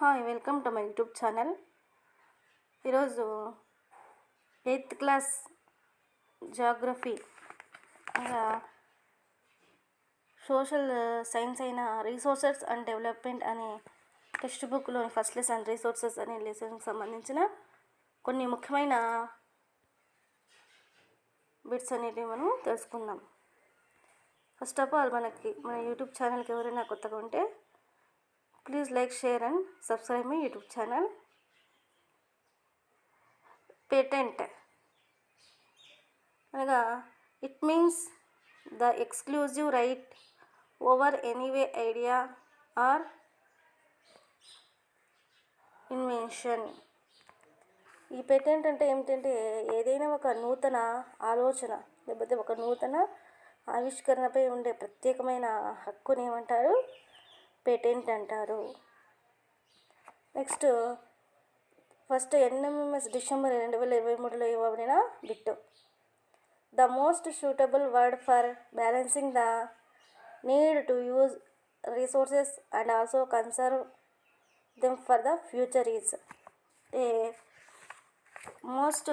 Hi welcome to my YouTube channel. ఈరోజు eighth class geography social science అయిన resources and development అనే text బుక్లోని first lesson resources అనే లెసన్కి సంబంధించిన కొన్ని ముఖ్యమైన బిట్స్ అనేటివి మనం తెలుసుకుందాం. ఫస్ట్ ఆఫ్ ఆల్ మనకి మన యూట్యూబ్ ఛానల్కి ఎవరైనా కొత్తగా ఉంటే please like share and subscribe my YouTube channel patent అనగా it means the exclusive right over anyway idea or invention ఈ పేటెంట్ అంటే ఏమిటంటే ఏదైనా ఒక నూతన ఆలోచన లేకపోతే ఒక నూతన ఆవిష్కరణపై ఉండే ప్రత్యేకమైన హక్కుని ఏమంటారు? పేటెంట్ అంటారు నెక్స్ట్ ఫస్ట్ ఎన్ఎంఎంఎస్ డిసెంబర్ రెండు వేల ఇరవై మూడులో ఇవ్వబడిన bit. The most suitable word for balancing the need to use resources and also conserve them for the future is. A most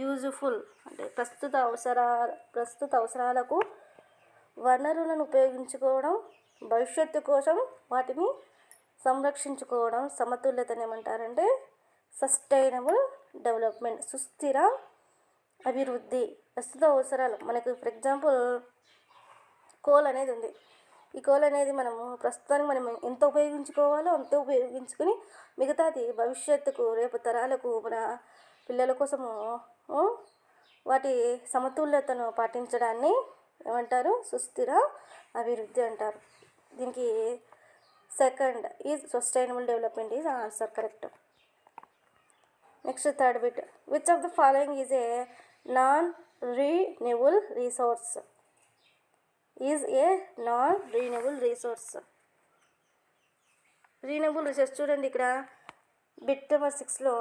useful అంటే ప్రస్తుత అవసరాల ప్రస్తుత అవసరాలకు వనరులను ఉపయోగించుకోవడం భవిష్యత్తు కోసం వాటిని సంరక్షించుకోవడం సమతుల్యతను ఏమంటారంటే సస్టైనబుల్ డెవలప్మెంట్ సుస్థిర అభివృద్ధి. ప్రస్తుత అవసరాలు మనకు ఫర్ ఎగ్జాంపుల్ కోల్ అనేది ఉంది ఈ కోల్ అనేది మనము ప్రస్తుతానికి మనం ఎంత ఉపయోగించుకోవాలో అంత ఉపయోగించుకొని మిగతాది భవిష్యత్తుకు రేపు తరాలకు మన పిల్లల కోసము వాటి సమతుల్యతను పాటించడాన్ని ఏమంటారు? సుస్థిర అభివృద్ధి అంటారు. దీనికి second is sustainable development is answer correct. Next third bit. Which of the following is a non renewable resource is a non renewable resource renewable resource చూడండి ఇక్కడ. బిట్ నెంబర్ సిక్స్లో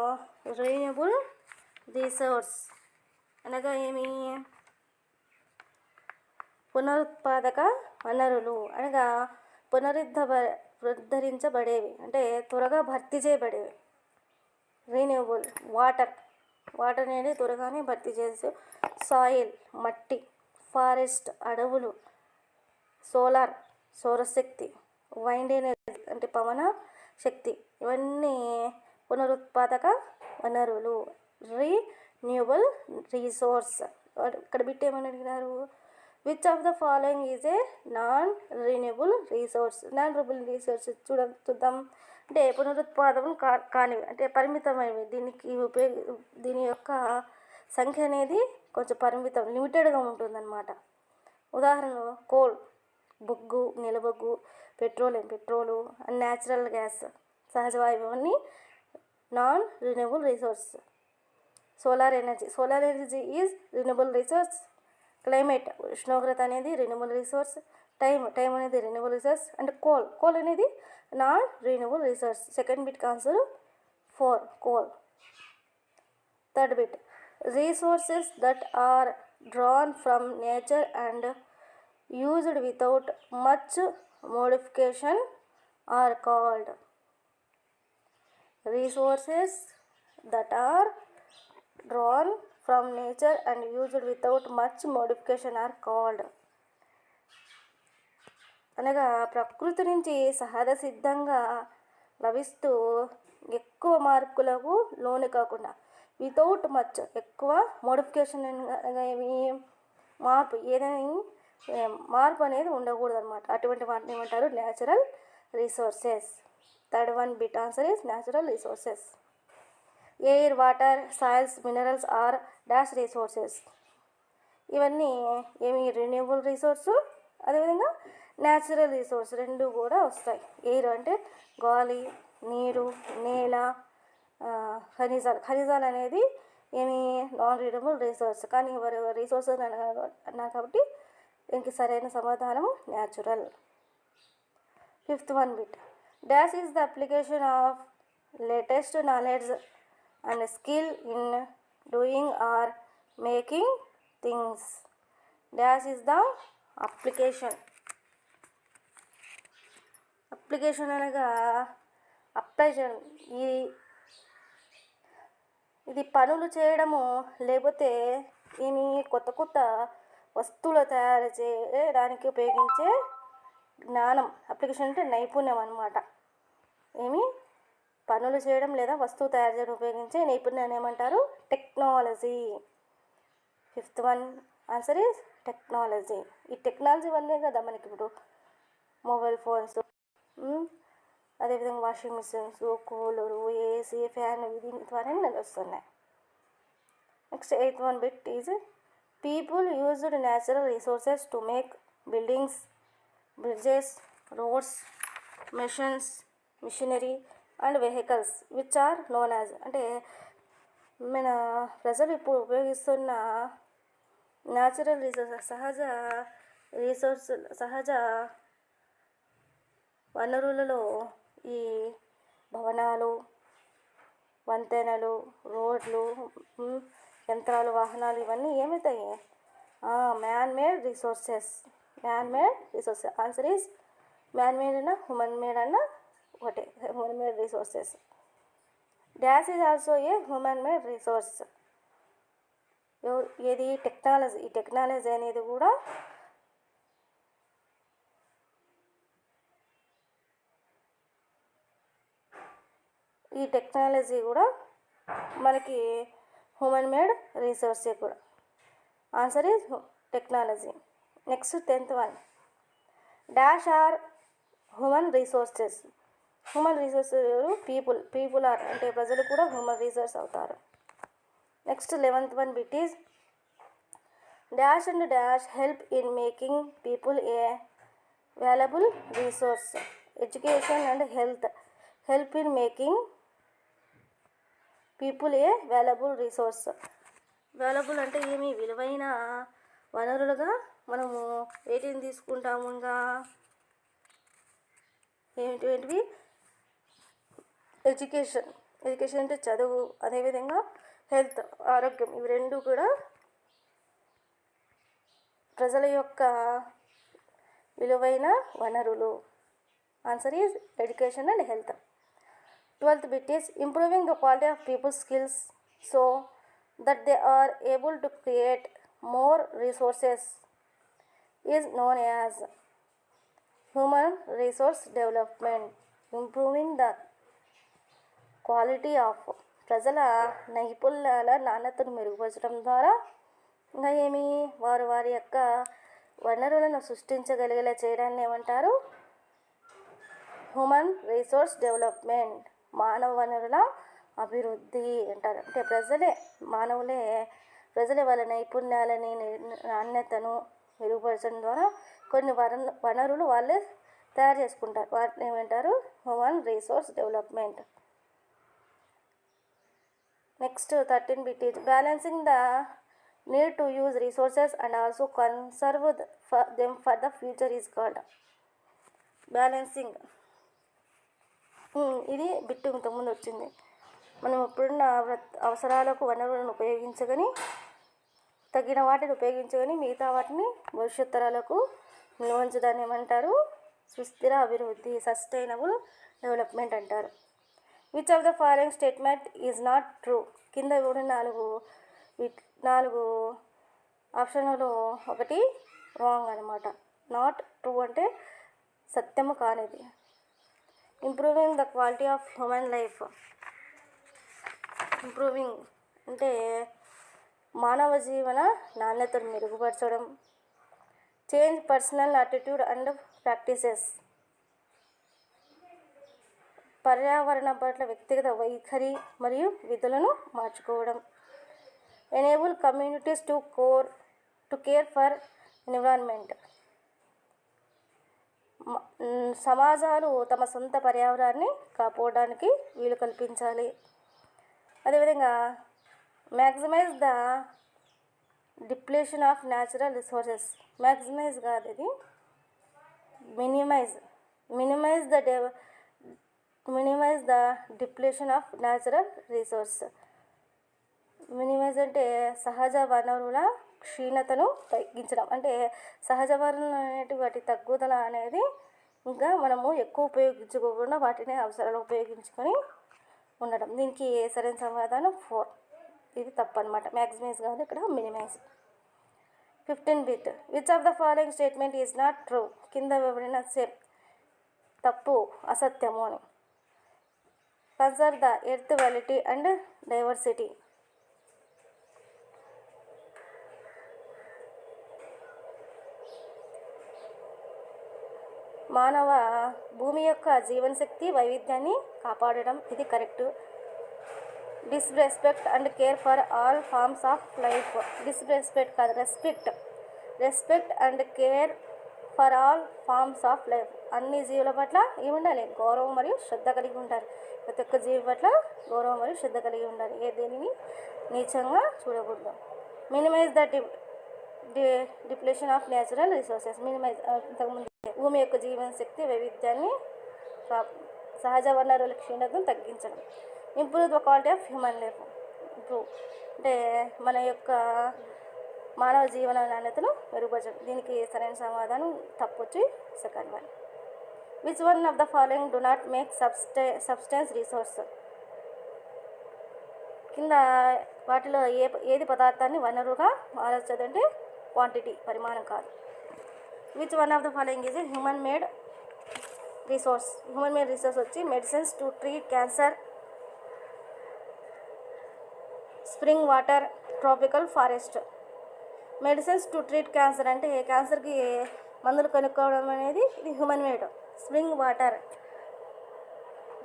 రీన్యూబుల్ రీసోర్స్ అనగా ఏమి? పునరుత్పాదక వనరులు. అనగా పునరుద్ధ పునరుద్ధరించబడేవి. అంటే త్వరగా భర్తీ చేయబడేవి. రీన్యూబుల్ వాటర్ వాటర్ అనేది త్వరగానే భర్తీ చేసి సాయిల్ మట్టి ఫారెస్ట్ అడవులు సోలార్ సౌరశక్తి వైండ్ ఎనర్జీ అంటే పవన శక్తి. ఇవన్నీ పునరుత్పాదక వనరులు. రీన్యూబుల్ రీసోర్స్ ఇక్కడ బిట్ ఏమని అడిగినారు? Which of the following is a non renewable resource non renewable resource చూడ చూద్దాం. అంటే పునరుత్పాదం కా కానివి అంటే పరిమితమైనవి. దీనికి ఉపయోగ దీని యొక్క సంఖ్య అనేది కొంచెం పరిమితం లిమిటెడ్గా ఉంటుందన్నమాట. ఉదాహరణ కోల్ బొగ్గు నిలబొగ్గు petroleum petrol and natural gas సహజ వాయువు అన్నీ non renewable resource solar energy solar energy is renewable resource climate ఉష్ణోగ్రత అనేది రినబుల్ రిసోర్స్ టైం టైం అనేది renewable resource and coal coal అనేది non renewable resource second bit answer four coal third bit resources that are drawn from nature and used without much modification are called resources that are drawn from nature and used without much modification are called. అనగా ప్రకృతి నుంచి సహజ సిద్ధంగా లభిస్తూ ఎక్కువ మార్పులకు లోను కాకుండా without much ఎక్కువ మోడిఫికేషన్ మార్పు ఏదైనా మార్పు అనేది ఉండకూడదు అనమాట అటువంటి వాటిని ఏమంటారు? Natural resources third one bit answer is natural resources air water soils minerals are dash resources. ఇవన్నీ ఏమి రెన్యూబుల్ రిసోర్సు? అదేవిధంగా న్యాచురల్ రిసోర్స్ రెండు కూడా వస్తాయి. ఎయిర్ అంటే గాలి నీరు నేల ఖనిజాలు. ఖనిజాలు అనేది ఏమి నాన్ రీడబుల్ రిసోర్స్ కానీ ఎవరు రిసోర్స్ అన్నారు కాబట్టి దీనికి సరైన సమాధానం natural fifth one bit dash is the application of latest knowledge and skill in doing or making things dash is the application application అనగా అప్లై చేయడం ఈ ఇది పనులు చేయడము లేకపోతే ఏమి కొత్త కొత్త వస్తువులు తయారు చేయడానికి ఉపయోగించే జ్ఞానం. అప్లికేషన్ అంటే నైపుణ్యం అనమాట ఏమి? పనులు చేయడం లేదా వస్తువు తయారు చేయడం ఉపయోగించే నైపుణ్యాన్ని ఏమంటారు? Technology. Fifth one answer is technology. ఈ టెక్నాలజీ వల్లే కదా మనకి ఇప్పుడు మొబైల్ ఫోన్స్. అదేవిధంగా washing machines cooler AC fan దీని ద్వారా నడుస్తున్నాయి next eighth one bit is people used natural resources to make buildings bridges roads machines machinery and vehicles which are known as అంటే మన ప్రజలు ఇప్పుడు ఉపయోగిస్తున్న న్యాచురల్ రిసోర్స్ సహజ రిసోర్స్ సహజ వనరులలో ఈ భవనాలు వంతెనలు రోడ్లు యంత్రాలు వాహనాలు ఇవన్నీ ఏమవుతాయి man made resources man made resources answer is man made అన్న హ్యూమన్ మేడ్ అన్న ఒకటే human made resources dash is also a human made resource ఏది టెక్నాలజీ ఈ టెక్నాలజీ అనేది కూడా ఈ టెక్నాలజీ కూడా మనకి హ్యూమన్ మేడ్ రీసోర్సే కూడా. Answer is technology next tenth one dash are human resources human resource ఎవరు పీపుల్ పీపుల్ ఆర్ అంటే ప్రజలు కూడా హ్యూమన్ రీసోర్స్ అవుతారు. Next eleventh one bit is dash and dash help in making people a valuable resource education and health help in making people a valuable resource valuable అంటే ఏమి? విలువైన వనరులుగా మనము వేటిని తీసుకుంటాము ఇంకా. ఏంటివి? ఎడ్యుకేషన్ ఎడ్యుకేషన్ అంటే చదువు అదేవిధంగా హెల్త్ ఆరోగ్యం ఇవి రెండు కూడా ప్రజల యొక్క విలువైన వనరులు. Answer is education and health twelfth bit is improving the quality of people skills so that they are able to create more resources is known as human resource development improving the quality of ప్రజల నైపుణ్యాల నాణ్యతను మెరుగుపరచడం ద్వారా ఇంకా ఏమి వారు వారి యొక్క వనరులను సృష్టించగలిగేలా చేయడాన్ని ఏమంటారు? హ్యూమన్ రిసోర్స్ డెవలప్మెంట్ మానవ వనరుల అభివృద్ధి అంటారు. అంటే ప్రజలే మానవులే ప్రజలే వాళ్ళ నైపుణ్యాలని నాణ్యతను మెరుగుపరచడం ద్వారా కొన్ని వన వనరులు వాళ్ళే తయారు చేసుకుంటారు. వాటిని ఏమంటారు? Human resource development next thirteen bit is balancing the need to use resources and also conserve them for the future is called balancing ఇది బిట్టు ఇంతకుముందు వచ్చింది. మనం ఇప్పుడున్న అవసరాలకు వనరులను ఉపయోగించగని తగిన వాటిని ఉపయోగించగని మిగతా వాటిని భవిష్యత్ తరాలకు ఏమంటారు? సుస్థిర అభివృద్ధి సస్టైనబుల్ డెవలప్మెంట్ అంటారు. Which of the following statement is not true కింద కూడా నాలుగు వీట్- నాలుగు ఆప్షన్లలో ఒకటి రాంగ్ అనమాట నాట్ ట్రూ అంటే సత్యము కానిది. Improving the quality of human life improving అంటే మానవ జీవన నాణ్యతను మెరుగుపరచడం. Change personal attitude and practices పర్యావరణం పట్ల వ్యక్తిగత వైఖరి మరియు విధులను మార్చుకోవడం. Enable communities to core to care for environment. సమాజాలు తమ సొంత పర్యావరణాన్ని కాపాడడానికి వీలు కల్పించాలి. అదేవిధంగా maximize the depletion of natural resources maximize కాదు ఇది minimize minimize the డెవ minimize the depletion of natural resource. Minimize అంటే సహజ వనరుల క్షీణతను తగ్గించడం. అంటే సహజ వనరులు అనేటి వాటి తగ్గుదల అనేది ఇంకా మనము ఎక్కువ ఉపయోగించుకోకుండా వాటిని అవసరాలు ఉపయోగించుకొని ఉండడం. దీనికి సరైన సమాధానం ఫోర్. ఇది తప్పు అనమాట మ్యాక్సిమైజ్ కాదు ఇక్కడ minimize. Fifteen bit. Which of the following statement is not true. కింద ఇవ్వబడిన సేమ్. తప్పు అసత్యము అని. Conserve the earth vitality and diversity. మానవ భూమి యొక్క జీవనశక్తి వైవిధ్యాన్ని కాపాడడం. ఇది correct. Disrespect and care for all forms of life. Disrespect కాదు respect. Respect and care for all forms of life. అన్ని జీవుల పట్ల ఏముండాలి? గౌరవం మరియు శ్రద్ధ కలిగి ఉండాలి ప్రతి ఒక్క జీవి పట్ల గౌరవం మరియు శ్రద్ధ కలిగి ఉండాలి. ఏ దేనిని నీచంగా చూడకూడదు. Minimize the D depletion of natural resources minimize ఇంతకుముందు భూమి యొక్క జీవన శక్తి వైవిధ్యాన్ని సహజ వనరుల క్షీణతను తగ్గించడం. Improve the quality of human life improve అంటే మన యొక్క మానవ జీవన నాణ్యతను మెరుగుపరచడం. దీనికి సరైన సమాధానం తప్పొచ్చి second one which one of the following do not make సబ్స్టే substance resource కింద వాటిలో ఏ ఏది పదార్థాన్ని వనరుగా మారచ్చదంటే క్వాంటిటీ పరిమాణం కాదు. Which one of the following is human made resource human made resource వచ్చి medicines to treat cancer spring water tropical forest medicines to treat cancer అంటే క్యాన్సర్కి మందులు కనుక్కోవడం అనేది ఇది human made spring water.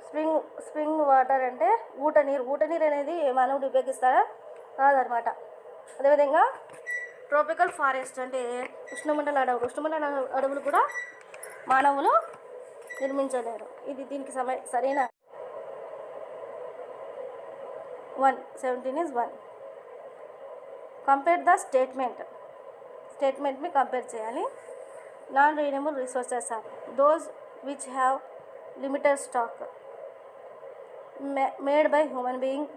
Spring spring water అంటే ఊట నీరు. ఊట నీరు అనేది మానవుడు ఉపయోగిస్తారా కాదనమాట అదేవిధంగా ట్రోపికల్ ఫారెస్ట్ అంటే ఉష్ణమండల అడవులు. ఉష్ణమండల అడవులు కూడా మానవులు నిర్మించలేరు. ఇది దీనికి సమ సరైన one. Seventeen is one. Compare the statement. స్టేట్మెంట్ని compare చేయాలి. Non renewable resources are those which have limited stock made by human being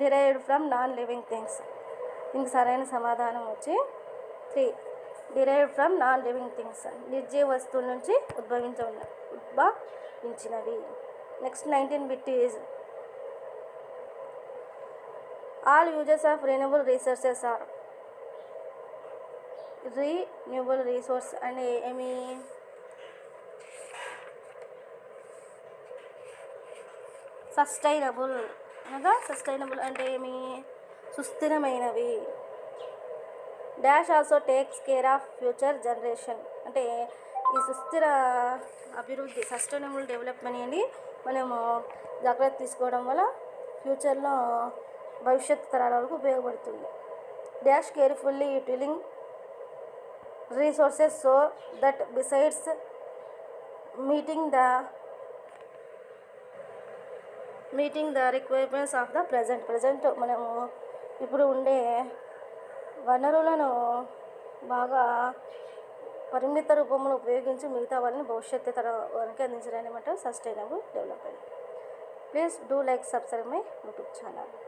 derived from non living things దీనికి సరైన సమాధానం వచ్చి three. Derived from non living things నిర్జీవ వస్తువుల నుంచి ఉద్భవించ ఉద్భవించినవి. Next nineteen bit is all uses of renewable resources are renewable resource అంటే ఏమి సస్టైనబుల్ అనగా సస్టైనబుల్ అంటే ఏమి సుస్థిరమైనవి. Dash also takes care of future generation అంటే ఈ సుస్థిర అభివృద్ధి సస్టైనబుల్ డెవలప్మెంట్ అనేది మనము జాగ్రత్త తీసుకోవడం వల్ల ఫ్యూచర్లో భవిష్యత్ తరాల వరకు ఉపయోగపడుతుంది. Dash carefully utilizing resources so that besides meeting the meeting the requirements of the present present మనము ఇప్పుడు ఉండే వనరులను బాగా పరిమిత రూపంలో ఉపయోగించి మిగతా వాళ్ళని భవిష్యత్తు తరానికి అందించడం అనమాట sustainable development please do like subscribe my YouTube channel